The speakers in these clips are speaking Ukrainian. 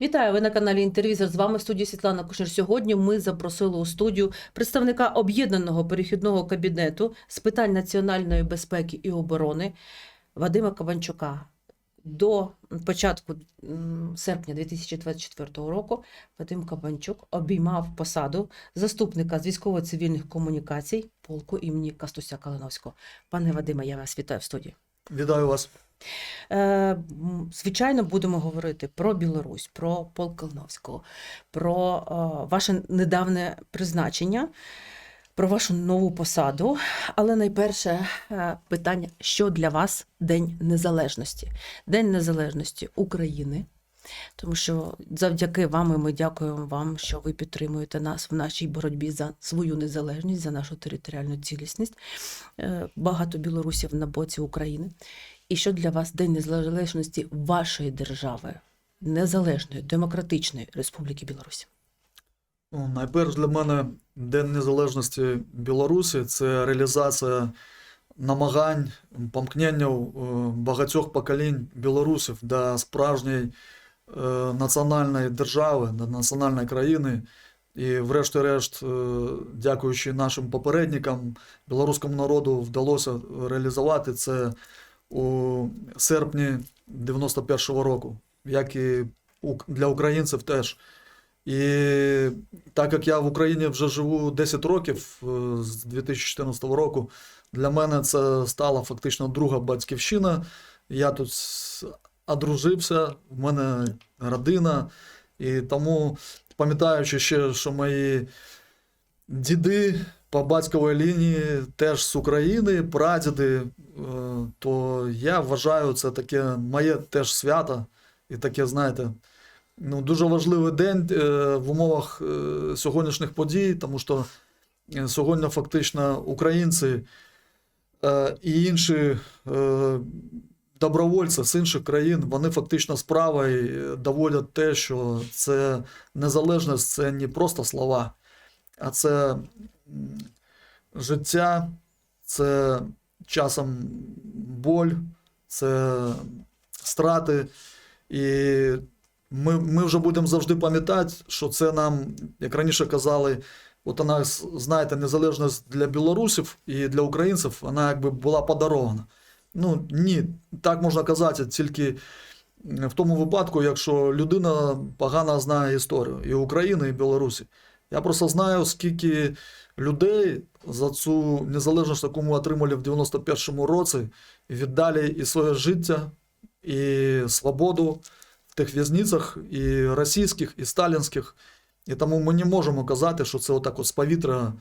Вітаю, ви на каналі Інтервізор. З вами в студії Світлана Кушер. Сьогодні ми запросили у студію представника об'єднаного перехідного кабінету з питань національної безпеки і оборони Вадима Кабанчука. До початку серпня 2024 року Вадим Кабанчук обіймав посаду заступника з військово-цивільних комунікацій полку імені Кастуся Калиновського. Пане Вадиме, я вас вітаю в студії. Вітаю вас. Е, Звичайно, будемо говорити про Білорусь, про полк Калиновського, про е, ваше недавнє призначення, про вашу нову посаду. Але найперше е, питання: що для вас День Незалежності? День Незалежності України. Тому що завдяки вам і ми дякуємо вам, що ви підтримуєте нас в нашій боротьбі за свою незалежність, за нашу територіальну цілісність. Багато білорусів на боці України. І що для вас День Незалежності вашої держави, незалежної демократичної Республіки Білорусь? Ну, найперш для мене День Незалежності Білорусі це реалізація намагань, помкнення е, багатьох поколінь білорусів до справжньої е, національної держави, до національної країни. І, врешті-решт, е, дякуючи нашим попередникам, білоруському народу вдалося реалізувати це у серпні 91-го року, як і для українців теж. І так як я в Україні вже живу 10 років е, з 2014 року, для мене це стала фактично друга батьківщина. Я тут одружився, в мене родина, і тому, пам'ятаючи ще, що мої діди по батьковій лінії теж з України, прадіди, е, то я вважаю це таке моє теж свято. І таке, знаєте, ну, дуже важливий день е, в умовах е, сьогоднішніх подій, тому що сьогодні фактично українці і інші добровольці з інших країн, вони фактично справою доводять те, що це незалежність це не просто слова, а це життя, це часом боль, це страти. І ми, ми вже будемо завжди пам'ятати, що це нам, як раніше казали, от вона, знаєте, незалежність для білорусів і для українців, вона якби була подарована. Ну ні, так можна казати тільки в тому випадку, якщо людина погано знає історію і України, і Білорусі. Я просто знаю, скільки людей за цю незалежність, яку ми отримали в 91-му році, віддали і своє життя, і свободу в тих в'язницях, і російських, і сталінських. І тому ми не можемо казати, що це отак от з повітря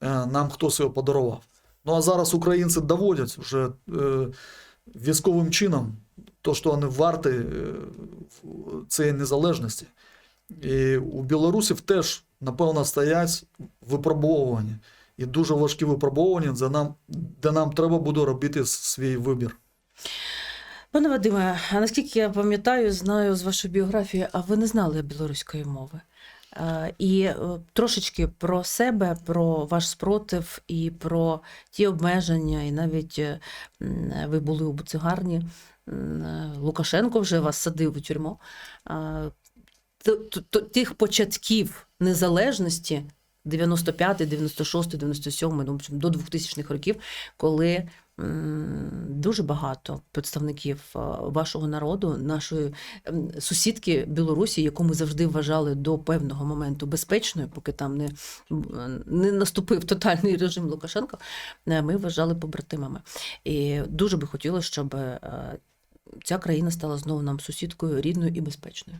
е, нам хтось його подарував. Ну а зараз українці доводять вже е, військовим чином, то, що вони варті е, цієї незалежності. І у білорусів теж, напевно, стоять випробовування. І дуже важкі випробовування, де нам, де нам треба буде робити свій вибір. Пане Вадиме, а наскільки я пам'ятаю, знаю з вашої біографії, а ви не знали білоруської мови. І е, трошечки про себе, про ваш спротив і про ті обмеження, і навіть е, ви були у буцигарні. е, Лукашенко вже вас садив у тюрму. Тих початків незалежності 95, 96, 97, ну, до 2000-х років, коли дуже багато представників е, вашого народу, нашої сусідки Білорусі, яку ми завжди вважали до певного моменту безпечною, поки там не, не наступив тотальний режим Лукашенка, е, ми вважали побратимами. І дуже би хотілося, щоб е, ця країна стала знову нам сусідкою рідною і безпечною.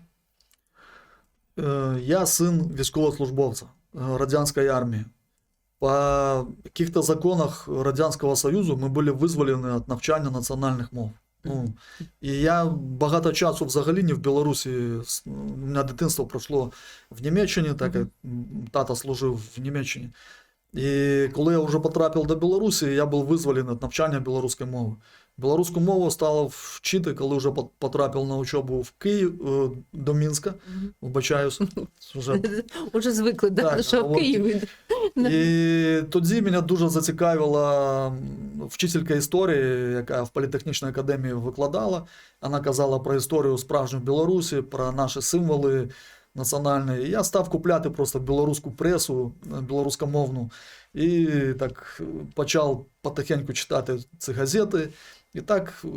Е, Я син військовослужбовця е, радянської армії. По каких-то законах Радянського Союзу ми були визволені від навчання національних мов. Ну, і я багато часу взагалі не в Білорусі. У мене дитинство пройшло в Німеччині, так як м, тато служив в Німеччині. І коли я вже потрапив до Білорусі, я був визволений від навчання білоруської мови. Білоруську мову стало вчити, коли вже потрапив на учебу в Київ е, до Мінська. Вибачаюсь, вже Уже звикли, да, Так, що в Києві І тоді мене дуже зацікавила вчителька історії, яка в політехнічній академії викладала. Вона казала про історію справжньої Білорусі, про наші символи національні. І я став купляти просто білоруську пресу, е, білоруськомовну, і так е, почав потихеньку читати ці газети. І так е,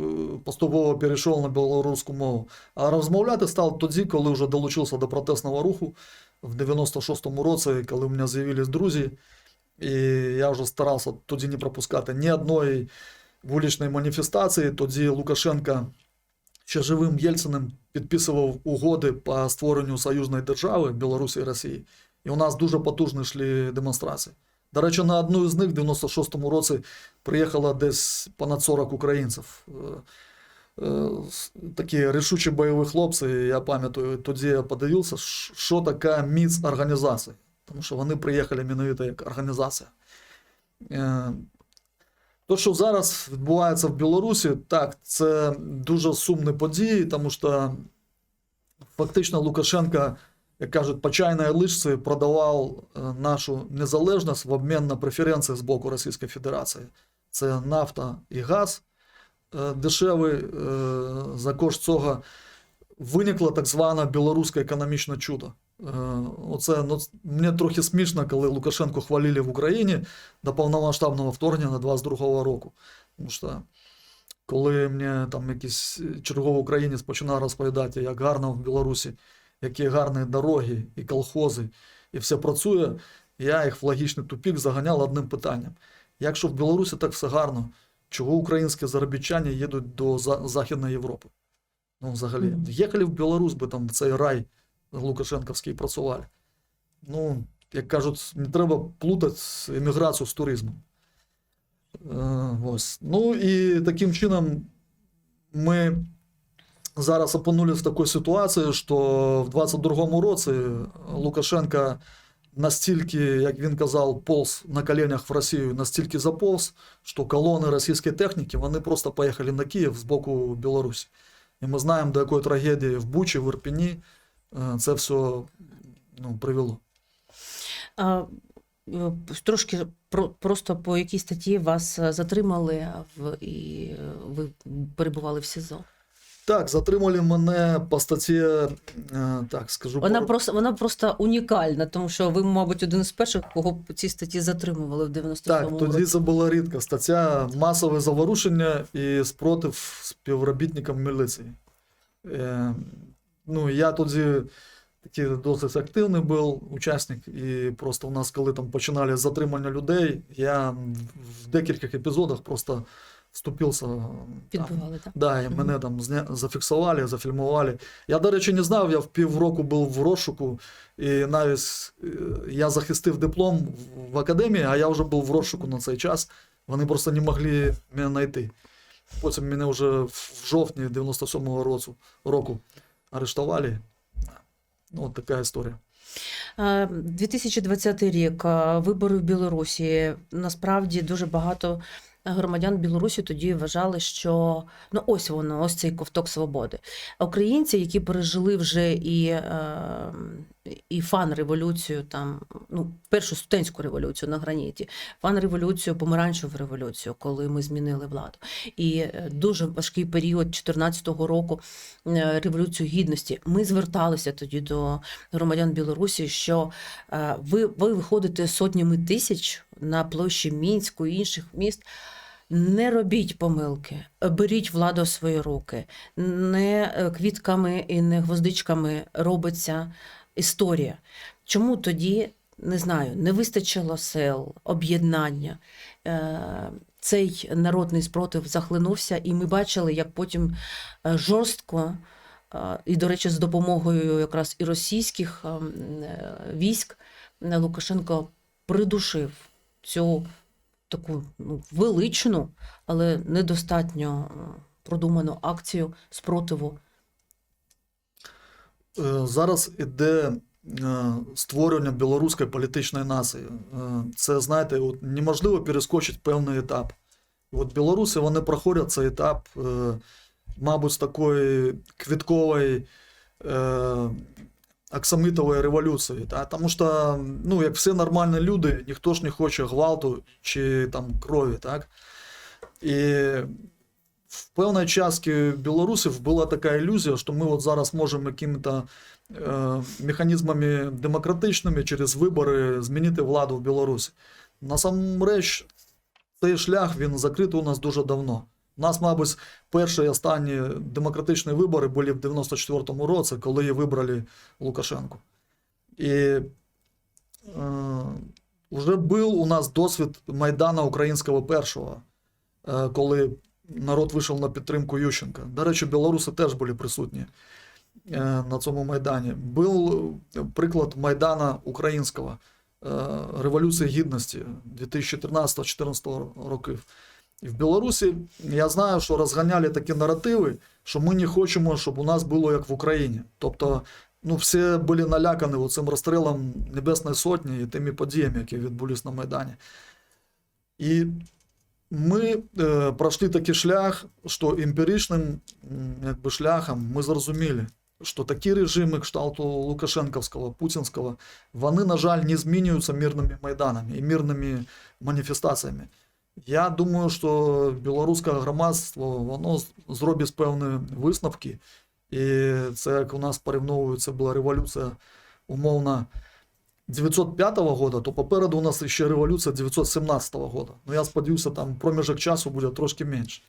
поступово перейшов на білоруську мову. А розмовляти став тоді, коли вже долучився до протестного руху в 96-му році, коли у мене з'явились друзі. І я вже старався тоді не пропускати ні одної вуличної маніфестації. Тоді Лукашенка ще живим Єльциним підписував угоди по створенню союзної держави Білорусі і Росії. І у нас дуже потужно йшли демонстрації. До речі, на одну з них в 96-му році приїхало десь понад 40 українців. Е, е, Такі рішучі бойові хлопці, я пам'ятаю, тоді я подивився, що така міць організації. Тому що вони приїхали іменно як організація. Е, То, що зараз відбувається в Білорусі, так, це дуже сумні події, тому що фактично Лукашенко, як кажуть, по чайній лишці продавав е, нашу незалежність в обмін на преференції з боку Російської Федерації. Це нафта і газ е, дешевий. е, За кошт цього виникло так зване білоруське економічне чудо. Е, Оце ну, мені трохи смішно, коли Лукашенко хвалили в Україні до повномасштабного вторгнення 22-го року. Тому що коли мені там якийсь черговий українець починав розповідати, як гарно в Білорусі, які гарні дороги і колхози, і все працює, я їх в логічний тупік заганяв одним питанням. Якщо в Білорусі так все гарно, чого українські заробітчани їдуть до За- Західної Європи? Ну, взагалі, їхали в Білорусь би там в цей рай Лукашенковський працювали. Ну, як кажуть, не треба плутати еміграцію з туризмом. Е, ось. Ну і таким чином ми зараз опинулись в такій ситуації, що в 22-му році Лукашенко настільки, як він казав, полз на коленях в Росію, настільки заповз, що колони російської техніки вони просто поїхали на Київ з боку Білорусі. І ми знаємо, до якої трагедії в Бучі, в Ірпіні е, це все ну, привело. А, е, Трошки про, просто по якій статті вас затримали в, і е, ви перебували в СІЗО. Так, затримали мене по статті, е, так, скажу. Вона пор- просто вона просто унікальна, тому що ви, мабуть, один з перших, кого по цій статті затримували в 97-му Так, тоді році. це була рідка стаття масове заворушення і спротив співробітникам міліції. Е, ну, я тоді такий досить активний був учасник, і просто у нас, коли там починали затримання людей, я в декількох епізодах просто вступився. Підбивали, так? Да, і мене там зня... зафіксували, зафільмували. Я, до речі, не знав, я в півроку був в розшуку, і навіть е, я захистив диплом в- академії, а я вже був в розшуку на цей час. Вони просто не могли мене знайти. Потім мене вже в жовтні 97-го року, року арештували. Ну, от така історія. Е, 2020 рік, е, вибори в Білорусі. Насправді дуже багато громадян Білорусі тоді вважали, що ну ось воно, ось цей ковток свободи. Українці, які пережили вже і, е, і фан-революцію, там, ну, першу студентську революцію на граніті, фан-революцію, помаранчеву революцію, коли ми змінили владу. І е, дуже важкий період 2014 року е, революцію гідності. Ми зверталися тоді до громадян Білорусі, що е, ви, ви виходите сотнями тисяч на площі Мінську і інших міст. Не робіть помилки, беріть владу в свої руки. Не е, квітками і не гвоздичками робиться історія. Чому тоді не знаю, не вистачило сил, об'єднання? Е, Цей народний спротив захлинувся, і ми бачили, як потім е, жорстко І, до речі, з допомогою якраз і російських ем, військ Лукашенко придушив цю таку ну, величну, але недостатньо е, продуману акцію спротиву. Е, Зараз іде е, створення білоруської політичної нації. Це, знаєте, от неможливо перескочити певний етап. От білоруси вони проходять цей етап, мабуть, такої квіткової аксамитової революції. Та? Тому що, ну, як всі нормальні люди, ніхто ж не хоче гвалту чи там крові. Так? І в певної частки білорусів була така ілюзія, що ми от зараз можемо якими-то е, механізмами демократичними через вибори змінити владу в Білорусі. Насамреч, цей шлях він закритий у нас дуже давно. У нас, мабуть, перші і останні демократичні вибори були в 94-му році, коли вибрали Лукашенко. І е, вже був у нас досвід Майдана українського першого, е, коли народ вийшов на підтримку Ющенка. До речі, білоруси теж були присутні е, на цьому Майдані. Був приклад Майдана українського, е, Революції Гідності 2013-2014 років. І в Білорусі я знаю, що розганяли такі наративи, що ми не хочемо, щоб у нас було як в Україні. Тобто, ну, всі були налякані цим розстрілом Небесної Сотні і тими подіями, які відбулись на Майдані. І ми е, пройшли такий шлях, що емпіричним якби, шляхом ми зрозуміли, що такі режими кшталту Лукашенковського, Путінського, вони, на жаль, не змінюються мирними майданами і мирними маніфестаціями. Я думаю, що білоруське громадство воно зробить певні висновки. І це як у нас порівновується була революція умовно 905 года, то попереду у нас ще революція 917 года. Ну я сподіваюся, там проміжок часу буде трошки менше.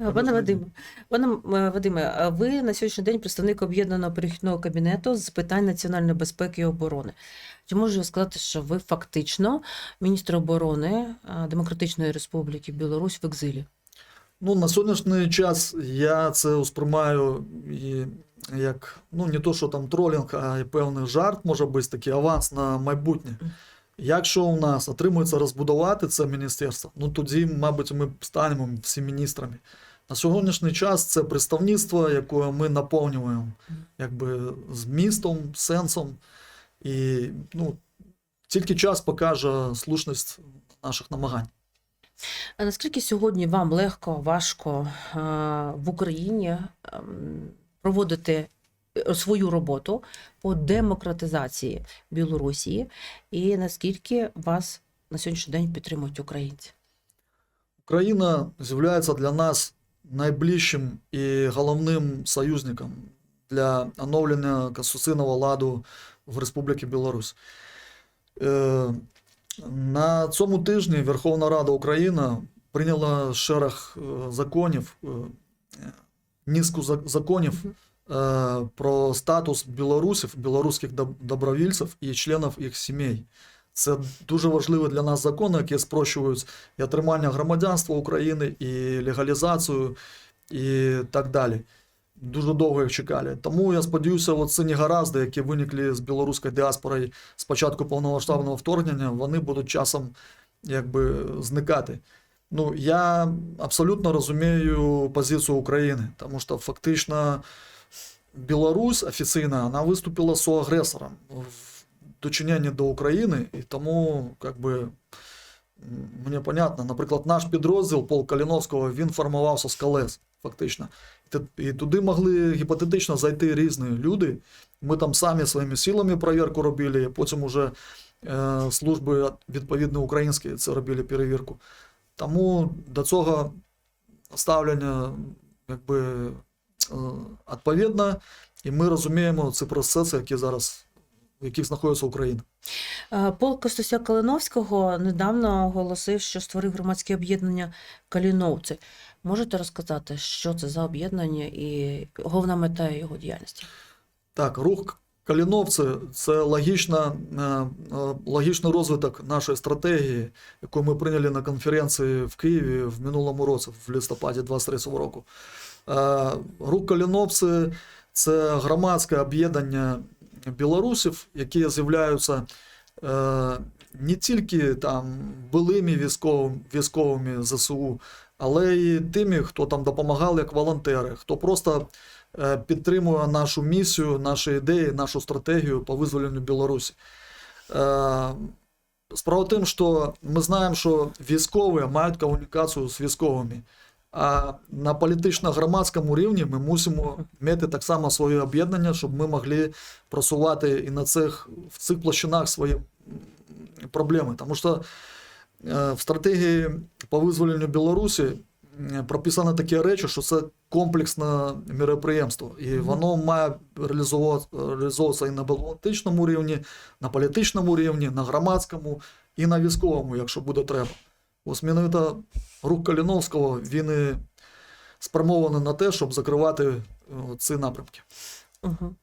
Е, Пане. Вадиме, пане е, Вадиме, а ви на сьогоднішній день представник об'єднаного перехідного кабінету з питань національної безпеки і оборони. Чи можу сказати, що ви фактично міністр оборони е, Демократичної Республіки Білорусь в екзилі? Ну, на сьогоднішній час я це сприймаю і як ну не то, що там тролінг, а й певний жарт може бути такий аванс на майбутнє. Якщо у нас отримується розбудувати це міністерство, ну тоді, мабуть, ми станемо всі міністрами. На сьогоднішній час це представництво, яке ми наповнюємо якби змістом, сенсом. І ну, тільки час покаже слушність наших намагань. А наскільки сьогодні вам легко, важко е, в Україні ем, проводити е, свою роботу по демократизації Білорусі, і наскільки вас на сьогоднішній день підтримують українці? Україна з'являється для нас найближчим і головним союзником для оновлення конституційного ладу в Республіці Білорусь. Е, На цьому тижні Верховна Рада України прийняла шерах е, законів, низку законів е, про статус білорусів, білоруських добровільців і членів їх сімей. Це дуже важливі для нас закони, які спрощують і отримання громадянства України, і легалізацію, і так далі. Дуже довго їх чекали. Тому я сподіваюся, ці негаразди, які виникли з білоруською діаспорою з початку повномасштабного вторгнення, вони будуть часом якби зникати. Ну, я абсолютно розумію позицію України, тому що фактично Білорусь офіційно вона виступила соагресором в дочиненні до України, і тому, як би, мені понятно, наприклад, наш підрозділ Пол Каліновського він формувався з колес, фактично. І туди могли гіпотетично зайти різні люди. Ми там самі своїми силами перевірку робили, потім уже е, служби відповідно українські це робили перевірку. Тому до цього ставлення якби е, відповідно, і ми розуміємо ці процеси, які зараз в яких знаходиться Україна. Е, Полк Костуся Калиновського недавно оголосив, що створив громадське об'єднання Каліновці. Можете розказати, що це за об'єднання і головна мета його діяльності? Так, рух Каліновці це логічна, е, е, логічний розвиток нашої стратегії, яку ми прийняли на конференції в Києві в минулому році, в листопаді 23 року. Е, Рух Каліновці це громадське об'єднання білорусів, які з'являються не тільки там былими військовими, військовими ЗСУ, але й тими, хто там допомагав як волонтери, хто просто підтримує нашу місію, наші ідеї, нашу стратегію по визволенню Білорусі. Е, Справа в тим, що ми знаємо, що військові мають комунікацію з військовими. А на політично-громадському рівні ми мусимо мати так само свої об'єднання, щоб ми могли просувати і на цих, в цих площинах свої проблеми. Тому що е, в стратегії по визволенню Білорусі прописано такі речі, що це комплексне міроприємство, і воно має реалізовуватися, і на політичному рівні, на політичному рівні, на громадському і на військовому, якщо буде треба. Ось міновито рух Каліновського він і спрямований на те, щоб закривати е, ці напрямки. Угу.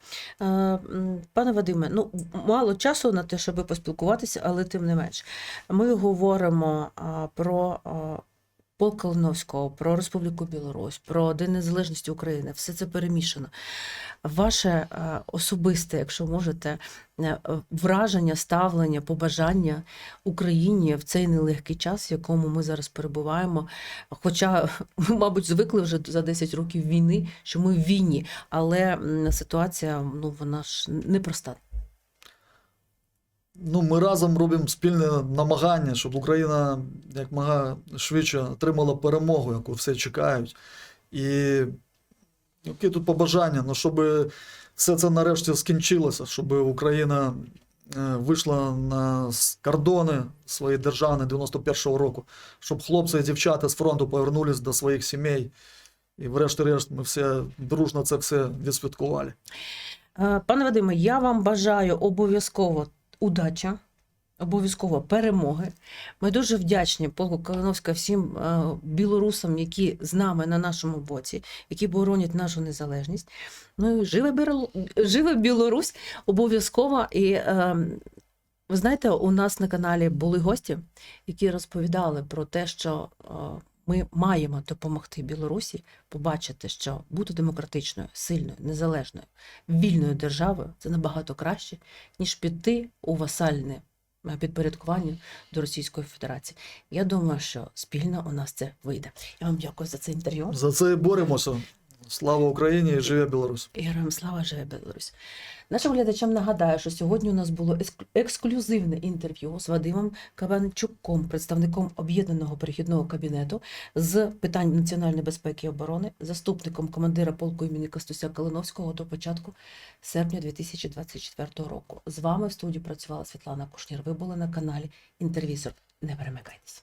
Пане Вадиме, ну мало часу на те, щоб поспілкуватися, але тим не менш. Ми говоримо про полк Калиновського, про Республіку Білорусь, про День Незалежності України. Все це перемішано. Ваше е, особисте, якщо можете, е, враження, ставлення, побажання Україні в цей нелегкий час, в якому ми зараз перебуваємо. Хоча, ми, мабуть, звикли вже за 10 років війни, що ми в війні, але ситуація ну вона ж непроста. Ну, ми разом робимо спільне намагання, щоб Україна як мога швидше отримала перемогу, яку всі чекають. І які тут побажання, ну, щоб все це нарешті скінчилося, щоб Україна е, вийшла на кордони своєї держави 91-го року, щоб хлопці і дівчата з фронту повернулись до своїх сімей. І врешті-решт ми все дружно це все відсвяткували. Е, Пане Вадиме, я вам бажаю обов'язково удачі, обов'язково перемоги. Ми дуже вдячні полку Калиновська всім е, білорусам, які з нами на нашому боці, які боронять нашу незалежність. Ну і живе Білорусь обов'язково. І е, ви знаєте, у нас на каналі були гості, які розповідали про те, що е, ми маємо допомогти Білорусі побачити, що бути демократичною, сильною, незалежною, вільною державою це набагато краще, ніж піти у васальне е, підпорядкування до Російської Федерації. Я думаю, що спільно у нас це вийде. Я вам дякую за це інтерв'ю. За це боремося. Слава Україні живе Білорусь! І Героям слава живе Білорусь. Нашим глядачам нагадаю, що сьогодні у нас було екск- ексклюзивне інтерв'ю з Вадимом Каванчуком, представником об'єднаного перехідного кабінету з питань національної безпеки і оборони, заступником командира полку імені Костуся Калиновського до початку серпня 2024 року. З вами в студії працювала Світлана Кушнір. Ви були на каналі Інтервізор. Не перемикайтеся.